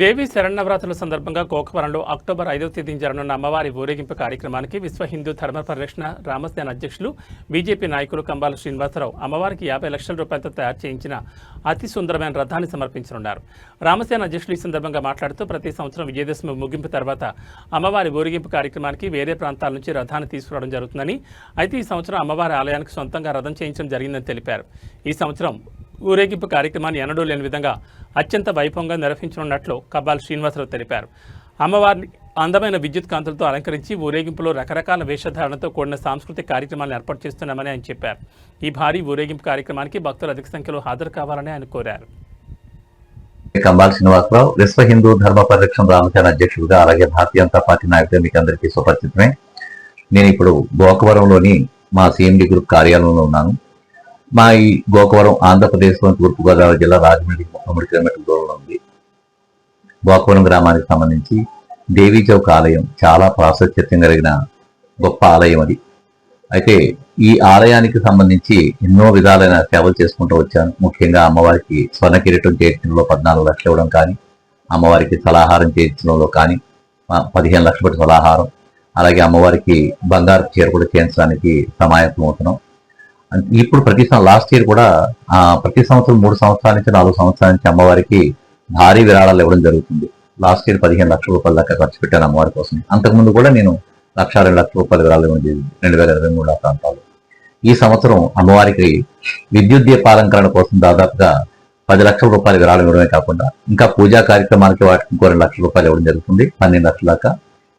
దేవి శరణవరాత్రుల సందర్భంగా కోకవరంలో అక్టోబర్ ఐదవ తేదీన జరగనున్న అమ్మవారి ఊరేగింపు కార్యక్రమానికి విశ్వ హిందూ ధర్మ పరిరక్షణ రామసేన అధ్యక్షులు బీజేపీ నాయకులు కంబాల శ్రీనివాసరావు అమ్మవారికి యాభై లక్షల రూపాయలతో తయారు చేయించిన అతి సుందరమైన రథాన్ని సమర్పించనున్నారు. రామసేన అధ్యక్షులు ఈ సందర్భంగా మాట్లాడుతూ ప్రతి సంవత్సరం విజయదశమి ముగింపు తర్వాత అమ్మవారి ఊరేగింపు కార్యక్రమానికి వేరే ప్రాంతాల నుంచి రథాన్ని తీసుకురావడం జరుగుతుందని అయితే ఈ సంవత్సరం అమ్మవారి ఆలయానికి సొంతంగా రథం చేయించడం జరిగిందని తెలిపారు. ఈ సంవత్సరం ఊరేగింపు కార్యక్రమాన్ని ఎన్నడూ లేని విధంగా అత్యంత వైభవంగా నిర్వహించనున్నట్లు కబ్బాల్ శ్రీనివాసరావు తెలిపారు. అమ్మవారిని అందమైన విద్యుత్ కాంతులతో అలంకరించి ఊరేగింపులో రకరకాల వేషధారణతో కూడిన సాంస్కృతిక కార్యక్రమాలను ఏర్పాటు చేస్తున్నామని ఆయన చెప్పారు. ఈ భారీ ఊరేగింపు కార్యక్రమానికి భక్తులు అధిక సంఖ్యలో హాజరు కావాలని ఆయన కోరారు. కంబాల్ శ్రీనివాసరావు విశ్వ హిందూ ధర్మ పరిరక్షణ రామచరణ అధ్యక్షుడిగా అలాగే భారతీయ జనతా పార్టీ నాయకుడు మీకు అందరికీ సుపరిచితమే. నేను ఇప్పుడు గోకవరంలోని మా సిఎండి గ్రూప్ కార్యాలయంలో ఉన్నాను. మా ఈ గోకవరం ఆంధ్రప్రదేశ్లోని తూర్పుగోదావరి జిల్లా రాజమండ్రి ముప్పై మూడు కిలోమీటర్ల దూరంలో ఉంది. గోకవరం గ్రామానికి సంబంధించి దేవీ చౌక్ ఆలయం చాలా ప్రాశస్త్యం కలిగిన గొప్ప ఆలయం అది. అయితే ఈ ఆలయానికి సంబంధించి ఎన్నో విధాలైన సేవలు చేసుకుంటూ వచ్చాను. ముఖ్యంగా అమ్మవారికి స్వర్ణ కిరీటం చేర్చడంలో పద్నాలుగు లక్షలు ఇవ్వడం కానీ అమ్మవారికి సలాహారం చేయించడంలో కానీ పదిహేను లక్షల పెట్టి సలాహారం అలాగే అమ్మవారికి బంగారు చీర కూడా చేయించడానికి సమాయత్తం అవుతున్నాం. ఇప్పుడు ప్రతి లాస్ట్ ఇయర్ కూడా ప్రతి సంవత్సరం మూడు సంవత్సరాల నుంచి నాలుగు సంవత్సరాల నుంచి అమ్మవారికి భారీ విరాళాలు ఇవ్వడం జరుగుతుంది. లాస్ట్ ఇయర్ పదిహేను లక్షల రూపాయల దాకా ఖర్చు పెట్టాను అమ్మవారి కోసం అంతకుముందు కూడా నేను లక్ష రెండు లక్షల రూపాయల విరాళాలు ఇవ్వడం జరిగింది. రెండు వేల ఇరవై మూడు ఆ ప్రాంతాలు ఈ సంవత్సరం అమ్మవారికి విద్యుత్ దీపాలంకరణ కోసం దాదాపుగా పది లక్షల రూపాయల విరాళం ఇవ్వడమే కాకుండా ఇంకా పూజా కార్యక్రమాలకి వాటికి ఇంకో రెండు లక్షల రూపాయలు ఇవ్వడం జరుగుతుంది. పన్నెండు లక్షల దాకా.